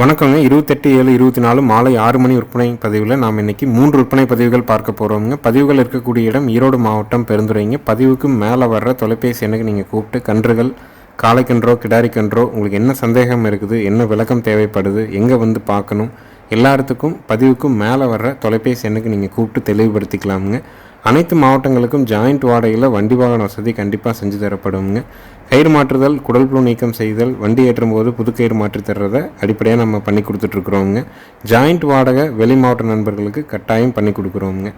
வணக்கங்க. இருபத்தெட்டு ஏழு இருபத்தி நாலு மாலை ஆறு மணி விற்பனை பதிவில் நாம் இன்னைக்கு மூன்று விற்பனை பதிவுகள் பார்க்க போகிறோங்க பதிவுகள் இருக்கக்கூடிய இடம் ஈரோடு மாவட்டம் பெருந்துறைங்க. பதிவுக்கு மேலே வர்ற தொலைபேசி எண்ணுக்கு நீங்கள் கூப்பிட்டு கன்றுகள் காளைக்கன்றோ கிடாரி கன்றோ உங்களுக்கு என்ன சந்தேகம் இருக்குது என்ன விளக்கம் தேவைப்படுது எங்கே வந்து பார்க்கணும் எல்லாத்துக்கும் பதிவுக்கும் மேலே வர்ற தொலைபேசி எண்ணுக்கு நீங்கள் கூப்பிட்டு தெளிவுபடுத்திக்கலாமுங்க. அனைத்து மாவட்டங்களுக்கும் ஜாயிண்ட் வாடகையில் வண்டி வாகன வசதி கண்டிப்பாக செஞ்சு தரப்படுங்க கயிறு மாற்றுதல் குடல் புழு நீக்கம் செய்தல் வண்டி ஏற்றும் போது புது கயிறு மாற்றி தர்றதை அடிப்படையாக நம்ம பண்ணி கொடுத்துட்ருக்குறோங்க ஜாயிண்ட் வாடகை வெளி மாவட்ட நண்பர்களுக்கு கட்டாயம் பண்ணி கொடுக்குறோங்க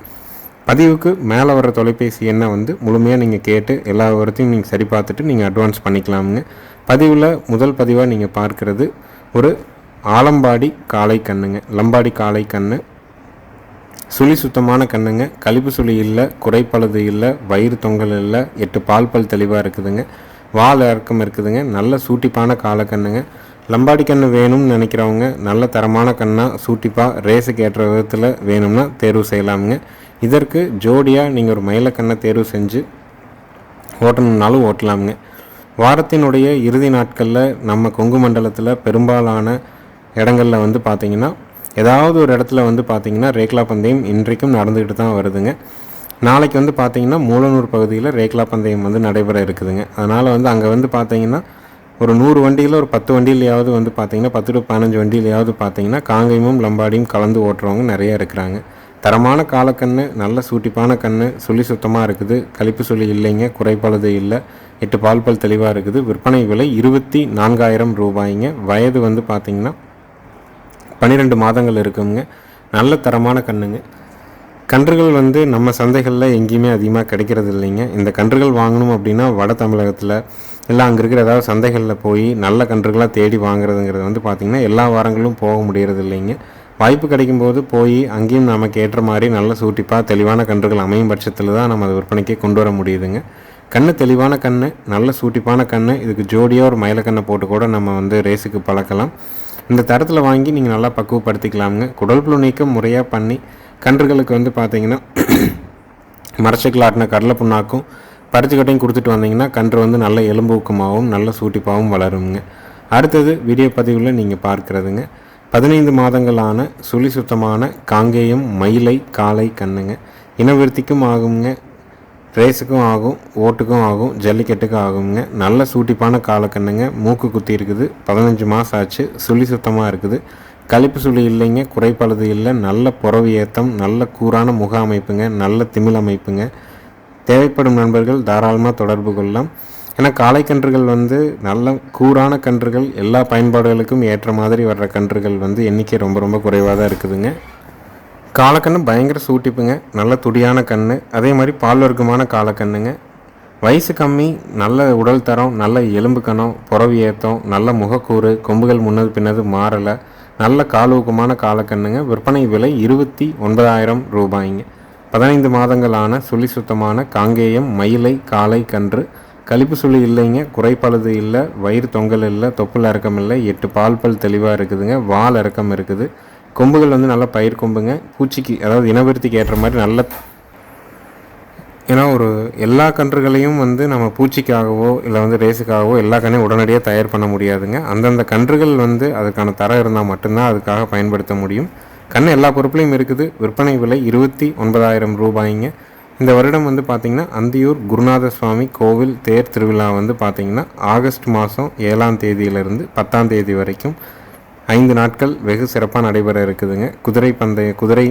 பதிவுக்கு மேலே வர தொலைபேசி எண்ணை வந்து முழுமையாக நீங்கள் கேட்டு எல்லா விவரத்தையும் நீங்கள் சரி பார்த்துட்டு நீங்கள் அட்வான்ஸ் பண்ணிக்கலாமுங்க. பதிவில் முதல் பதிவாக நீங்கள் பார்க்குறது ஒரு ஆலம்பாடி காளை கண்ணுங்க. லம்பாடி காளை கண்ணு. சுழி சுத்தமான கண்ணுங்க. கழிப்பு சுழி இல்லை குறைப்பழுது இல்லை வயிறு தொங்கல் இல்லை எட்டு பால் பல் தெளிவாக இருக்குதுங்க. வால் இறக்கம் இருக்குதுங்க. நல்ல சூட்டிப்பான கால கண்ணுங்க. லம்பாடி கண்ணு வேணும்னு நினைக்கிறவங்க நல்ல தரமான கண்ணாக சூட்டிப்பாக ரேஸுக்கு ஏற்ற விதத்தில் வேணும்னா தேர்வு செய்யலாமுங்க. இதற்கு ஜோடியாக நீங்கள் ஒரு மயில கண்ணை தேர்வு செஞ்சு ஓட்டணுன்னாலும் ஓட்டலாமுங்க. வாரத்தினுடைய இறுதி நாட்களில் நம்ம கொங்கு மண்டலத்தில் பெரும்பாலான இடங்களில் வந்து பார்த்திங்கன்னா ஏதாவது ஒரு இடத்துல வந்து பார்த்திங்கன்னா ரேக்லா பந்தயம் இன்றைக்கும் நடந்துக்கிட்டு தான் வருதுங்க. நாளைக்கு வந்து பார்த்திங்கன்னா மூலனூர் பகுதியில் ரேக்லா பந்தயம் வந்து நடைபெற இருக்குதுங்க. அதனால் வந்து அங்கே வந்து பார்த்திங்கன்னா ஒரு நூறு வண்டியில் ஒரு பத்து வண்டியிலையாவது வந்து பார்த்திங்கன்னா பத்து டு பதினஞ்சு வண்டியிலையாவது பார்த்திங்கன்னா காங்கேயமும் லம்பாடியும் கலந்து ஓட்டுறவங்க நிறைய இருக்கிறாங்க. தரமான காலக்கண்ணு நல்ல சூட்டிப்பான கண்ணு சொல்லி சுத்தமாக இருக்குது. கழிப்பு சொல்லி இல்லைங்க குறைப்பழுது இல்லை. எட்டு பால் பல் தெளிவாக இருக்குது. விற்பனை விலை இருபத்தி நான்காயிரம் ரூபாய்ங்க. வயது வந்து பார்த்திங்கன்னா பன்னிரெண்டு மாதங்கள் இருக்குங்க. நல்ல தரமான கண்ணுங்க. கன்றுகள் வந்து நம்ம சந்தைகளில் எங்கேயுமே அதிகமாக கிடைக்கிறது இல்லைங்க. இந்த கன்றுகள் வாங்கணும் அப்படின்னா வட தமிழகத்தில் இல்லை அங்கே இருக்கிற ஏதாவது சந்தைகளில் போய் நல்ல கன்றுகளாக தேடி வாங்குறதுங்கிறது வந்து பார்த்திங்கன்னா எல்லா வாரங்களும் போக முடியறது இல்லைங்க. வாய்ப்பு கிடைக்கும்போது போய் அங்கேயும் நமக்கு ஏற்ற மாதிரி நல்ல சூட்டிப்பாக தெளிவான கன்றுகள் அமையும் பட்சத்தில் தான் நம்ம அதை விற்பனைக்கு கொண்டு வர முடியுதுங்க. கண்ணு தெளிவான கண் நல்ல சூட்டிப்பான கண் இதுக்கு ஜோடியாக ஒரு மயிலக்கண்ணை போட்டு கூட நம்ம வந்து ரேஸுக்கு பழக்கலாம். இந்த தரத்தில் வாங்கி நீங்கள் நல்லா பக்குவப்படுத்திக்கலாமுங்க. குடல் புழு நீக்கம் முறையாக பண்ணி கன்றுகளுக்கு வந்து பார்த்தீங்கன்னா மரச்சக்கில் ஆட்டின கடலை புண்ணாக்கும் பருத்திக்கட்டையும் கொடுத்துட்டு வந்தீங்கன்னா கன்று வந்து நல்ல எலும்பூக்கமாகவும் நல்ல சூட்டிப்பாகவும் வளருங்க அடுத்தது வீடியோ பதிவில் நீங்கள் பார்க்குறதுங்க. பதினைந்து மாதங்களான சுழி சுத்தமான காங்கேயம் மயிலை காலை கண்ணுங்க. இனவிருத்திக்கும் ஆகுங்க ரேஸுக்கும் ஆகும் ஓட்டுக்கும் ஆகும் ஜல்லிக்கட்டுக்கும் ஆகுங்க நல்ல சூட்டிப்பான காலக்கண்ணுங்க. மூக்கு குத்தி இருக்குது. பதினஞ்சு மாதம் ஆச்சு. சுழி சுத்தமாக இருக்குது. கழிப்பு சுழி இல்லைங்க. குறைப்பழுது இல்லை. நல்ல புறவு ஏத்தம் நல்ல கூரான முக அமைப்புங்க நல்ல திமிழ் அமைப்புங்க. தேவைப்படும் நண்பர்கள் தாராளமாக தொடர்பு கொள்ளலாம். ஏன்னா காளைக்கன்றுகள் வந்து நல்ல கூரான கன்றுகள் எல்லா பயன்பாடுகளுக்கும் ஏற்ற மாதிரி வர்ற கன்றுகள் வந்து எண்ணிக்கை ரொம்ப ரொம்ப குறைவாக தான் இருக்குதுங்க. காலக்கண்ணு பயங்கர சூட்டிப்புங்க. நல்ல துடியான கண்ணு. அதே மாதிரி பால் வர்க்கமான காலக்கண்ணுங்க. வயசு கம்மி நல்ல உடல் தரம் நல்ல எலும்பு கணம் புறவி ஏத்தம் நல்ல முகக்கூறு கொம்புகள் முன்னது பின்னது மாறலை நல்ல காலூக்கமான காலக்கண்ணுங்க. விற்பனை விலை இருபத்தி ஒன்பதாயிரம் ரூபாய்ங்க. பதினைந்து மாதங்களான சுழி சுத்தமான காங்கேயம் மயிலை காலை கன்று. கழிப்பு சுழி இல்லைங்க குறைப்பழுது இல்லை வயிறு தொங்கல் இல்லை தொப்புள் இறக்கம் இல்லை எட்டு பால் பல் தெளிவாக இருக்குதுங்க வால் இறக்கம் இருக்குது. கொம்புகள் வந்து நல்ல பயிர் கொம்புங்க. பூச்சிக்கு அதாவது இனவிருத்திக்கு ஏற்ற மாதிரி நல்ல ஏன்னா ஒரு எல்லா கன்றுகளையும் வந்து நம்ம பூச்சிக்காகவோ இல்லை வந்து ரேஸுக்காகவோ எல்லா கண்ணையும் உடனடியாக தயார் பண்ண முடியாதுங்க. அந்தந்த கன்றுகள் வந்து அதுக்கான தரம் இருந்தால் மட்டும்தான் அதுக்காக பயன்படுத்த முடியும். கண் எல்லா பொருட்களையும் இருக்குது. விற்பனை விலை இருபத்தி ஒன்பதாயிரம் ரூபாய்ங்க. இந்த வருடம் வந்து பார்த்திங்கன்னா அந்தியூர் குருநாத சுவாமி கோவில் தேர் திருவிழா வந்து பார்த்திங்கன்னா ஆகஸ்ட் மாதம் ஏழாம் தேதியிலிருந்து பத்தாம் தேதி வரைக்கும் ஐந்து நாட்கள் வெகு சிறப்பாக நடைபெற இருக்குதுங்க. குதிரை பந்தய குதிரை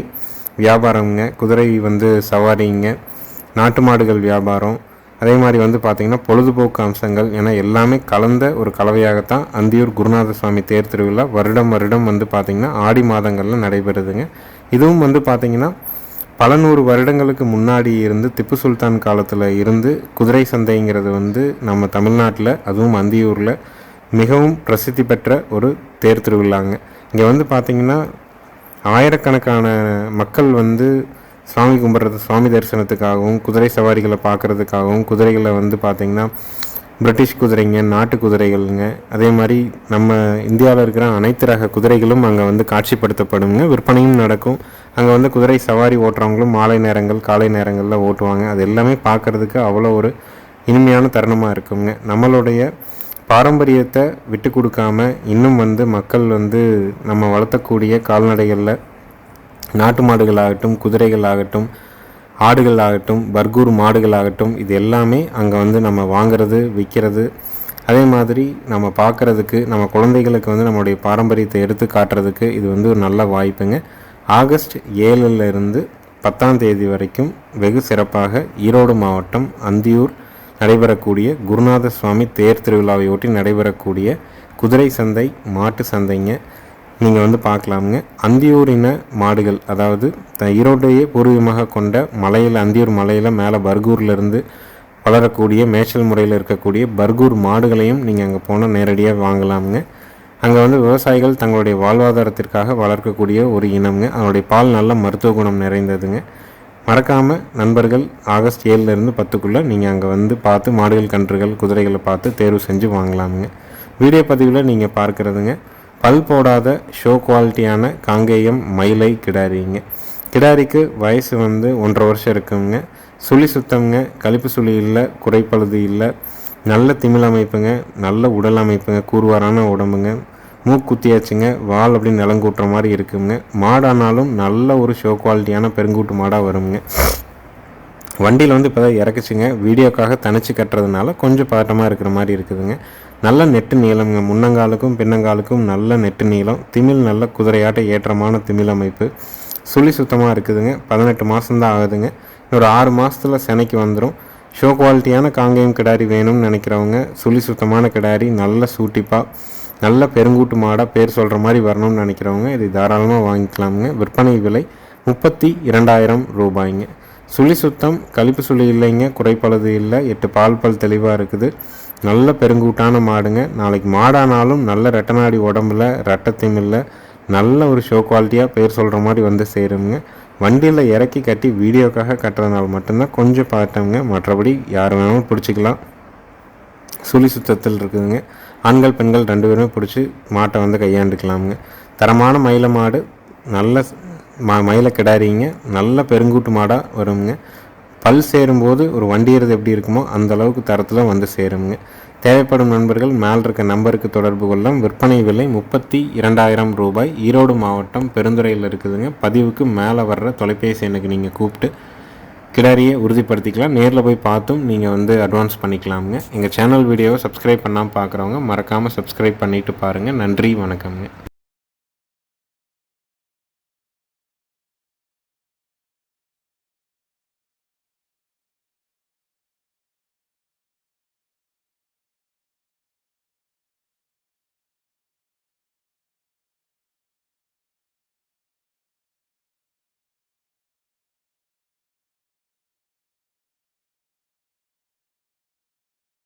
வியாபாரங்க குதிரை வந்து சவாரிங்க. நாட்டு மாடுகள் வியாபாரம். அதே மாதிரி வந்து பார்த்திங்கன்னா பொழுதுபோக்கு அம்சங்கள் என எல்லாமே கலந்த ஒரு கலவையாகத்தான் அந்தியூர் குருநாத சுவாமி தேர் திருவிழா வருடம் வருடம் வந்து பார்த்திங்கன்னா ஆடி மாதங்களில் நடைபெறுதுங்க. இதுவும் வந்து பார்த்திங்கன்னா பல நூறு வருடங்களுக்கு முன்னாடி இருந்து திப்பு சுல்தான் காலத்தில் இருந்து குதிரை சந்தைங்கிறது வந்து நம்ம தமிழ்நாட்டில் அதுவும் அந்தியூரில் மிகவும் பிரசித்தி பெற்ற ஒரு தேர் திருவிழாங்க. இங்கே வந்து பார்த்திங்கன்னா ஆயிரக்கணக்கான மக்கள் வந்து சுவாமி கும்பிட்றது சுவாமி தரிசனத்துக்காகவும் குதிரை சவாரிகளை பார்க்குறதுக்காகவும் குதிரைகளை வந்து பார்த்திங்கன்னா பிரிட்டிஷ் குதிரைங்க நாட்டு குதிரைகள்ங்க. அதே மாதிரி நம்ம இந்தியாவில் இருக்கிற அனைத்து ரக குதிரைகளும் அங்கே வந்து காட்சிப்படுத்தப்படுங்க. விற்பனையும் நடக்கும். அங்கே வந்து குதிரை சவாரி ஓட்டுறவங்களும் மாலை நேரங்கள் காலை நேரங்களில் ஓட்டுவாங்க. அது எல்லாமே பார்க்குறதுக்கு அவ்வளோ ஒரு இனிமையான தருணமாக இருக்குங்க. நம்மளுடைய பாரம்பரியத்தை விட்டு கொடுக்காம இன்னும் வந்து மக்கள் வந்து நம்ம வளர்த்தக்கூடிய கால்நடைகளில் நாட்டு மாடுகள் ஆகட்டும் குதிரைகள் ஆகட்டும் ஆடுகள் ஆகட்டும் பர்கூர் மாடுகள் ஆகட்டும் இது எல்லாமே அங்கே வந்து நம்ம வாங்குறது விற்கிறது அதே மாதிரி நம்ம பார்க்குறதுக்கு நம்ம குழந்தைகளுக்கு வந்து நம்மளுடைய பாரம்பரியத்தை எடுத்து காட்டுறதுக்கு இது வந்து ஒரு நல்ல வாய்ப்புங்க. ஆகஸ்ட் ஏழுலேருந்து பத்தாம் தேதி வரைக்கும் வெகு சிறப்பாக ஈரோடு மாவட்டம் அந்தியூர் நடைபெறக்கூடிய குருநாத சுவாமி தேர் திருவிழாவையொட்டி நடைபெறக்கூடிய குதிரை சந்தை மாட்டு சந்தைங்க நீங்கள் வந்து பார்க்கலாமுங்க. அந்தியூரின மாடுகள் அதாவது த- ஈரோட்டையே பூர்வீகமாக கொண்ட மலையில் அந்தியூர் மலையில் மேலே பர்கூர்லேருந்து வளரக்கூடிய மேய்ச்சல் முறையில் இருக்கக்கூடிய பர்கூர் மாடுகளையும் நீங்கள் அங்கே போனால் நேரடியாக வாங்கலாமுங்க. அங்கே வந்து விவசாயிகள் தங்களுடைய வாழ்வாதாரத்திற்காக வளர்க்கக்கூடிய ஒரு இனம்ங்க. அதனுடைய பால் நல்ல மருத்துவ குணம் நிறைந்ததுங்க. மறக்காமல் நண்பர்கள் ஆகஸ்ட் ஏழுலேருந்து பத்துக்குள்ளே நீங்கள் அங்கே வந்து பார்த்து மாடுகள் கன்றுகள் குதிரைகளை பார்த்து தேர்வு செஞ்சு வாங்கலாமுங்க. வீடியோ பதிவில் நீங்கள் பார்க்குறதுங்க. பல் போடாத ஷோ குவாலிட்டியான காங்கேயம் மயிலை கிடாரிங்க. கிடாரிக்கு வயசு வந்து ஒன்றரை வருஷம் இருக்குங்க. சுழி சுத்தம்ங்க. கழிப்பு சுழி இல்லை குறைப்பழுது இல்லை. நல்ல திமிழ் அமைப்புங்க நல்ல உடல் அமைப்புங்க. கூர்வாரான உடம்புங்க. மூக்குத்தியாச்சுங்க வால் அப்படி நிலங்கூட்டுற மாதிரி இருக்குங்க. மாடானாலும் நல்ல ஒரு ஷோ குவாலிட்டியான பெருங்கூட்டு மாடாக வருங்க. வண்டியில் வந்து இப்போ தான் இறக்குச்சுங்க. வீடியோக்காக தனிச்சு கட்டுறதுனால கொஞ்சம் பாட்டமாக இருக்கிற மாதிரி இருக்குதுங்க. நல்ல நெட்டு நீளம்ங்க. முன்னங்காலுக்கும் பின்னங்காலுக்கும் நல்ல நெட்டு நீளம். திமிழ் நல்ல குதிரையாட்ட ஏற்றமான திமிழ் அமைப்பு. சுழி சுத்தமாக இருக்குதுங்க. பதினெட்டு மாதம்தான் ஆகுதுங்க. ஒரு ஆறு மாதத்தில் செனைக்கு வந்துடும் ஷோ குவாலிட்டியான காங்கேயம் கிடாரி வேணும்னு நினைக்கிறவங்க சுழி சுத்தமான கிடாரி நல்ல சூட்டிப்பாக நல்ல பெருங்கூட்டு மாடாக பேர் சொல்கிற மாதிரி வரணும்னு நினைக்கிறவங்க இதை தாராளமாக வாங்கிக்கலாமுங்க. விற்பனை விலை முப்பத்தி இரண்டாயிரம் ரூபாய்ங்க. சுழி சுத்தம் கழிப்பு சுழி இல்லைங்க குறைப்பளது இல்லை எட்டு பால் பல் தெளிவாக இருக்குது. நல்ல பெருங்கூட்டான மாடுங்க. நாளைக்கு மாடானாலும் நல்ல ரெட்டநாடி உடம்புல ரெட்டத்திமில்ல நல்ல ஒரு ஷோ குவாலிட்டியாக பேர் சொல்கிற மாதிரி வந்து சேருங்க. வண்டியில் இறக்கி கட்டி வீடியோக்காக கட்டுறதுனால மட்டும்தான் கொஞ்சம் பார்த்தோங்க மற்றபடி யார் வேணாலும் பிடிச்சிக்கலாம். சுழி சுத்தத்தில் இருக்குதுங்க. ஆண்கள் பெண்கள் ரெண்டு பேருமே பிடிச்சி மாட்டை வந்து கையாண்டுக்கலாமுங்க. தரமான மயில மாடு நல்ல ம மயில கிடாரிங்க நல்ல பெருங்கூட்டு மாடாக வருங்க பல் சேரும்போது ஒரு வண்டி எப்படி இருக்குமோ அந்த அளவுக்கு தரத்தில் வந்து சேருங்க தேவைப்படும் நண்பர்கள் மேல் இருக்க நம்பருக்கு தொடர்பு கொள்ள விற்பனை விலை முப்பத்தி இரண்டாயிரம் ரூபாய். ஈரோடு மாவட்டம் பெருந்துறையில் இருக்குதுங்க. பதிவுக்கு மேலே வர்ற தொலைபேசி எண்ணுக்கு நீங்கள் கூப்பிட்டு கிடாரியை உறுதிப்படுத்திக்கலாம். நேரில் போய் பார்த்தும் நீங்கள் வந்து அட்வான்ஸ் பண்ணிக்கலாமுங்க. எங்கள் சேனல் வீடியோவை சப்ஸ்கிரைப் பண்ணாமல் பார்க்குறவங்க மறக்காமல் சப்ஸ்கிரைப் பண்ணிவிட்டு பாருங்கள் நன்றி வணக்கம்ங்க.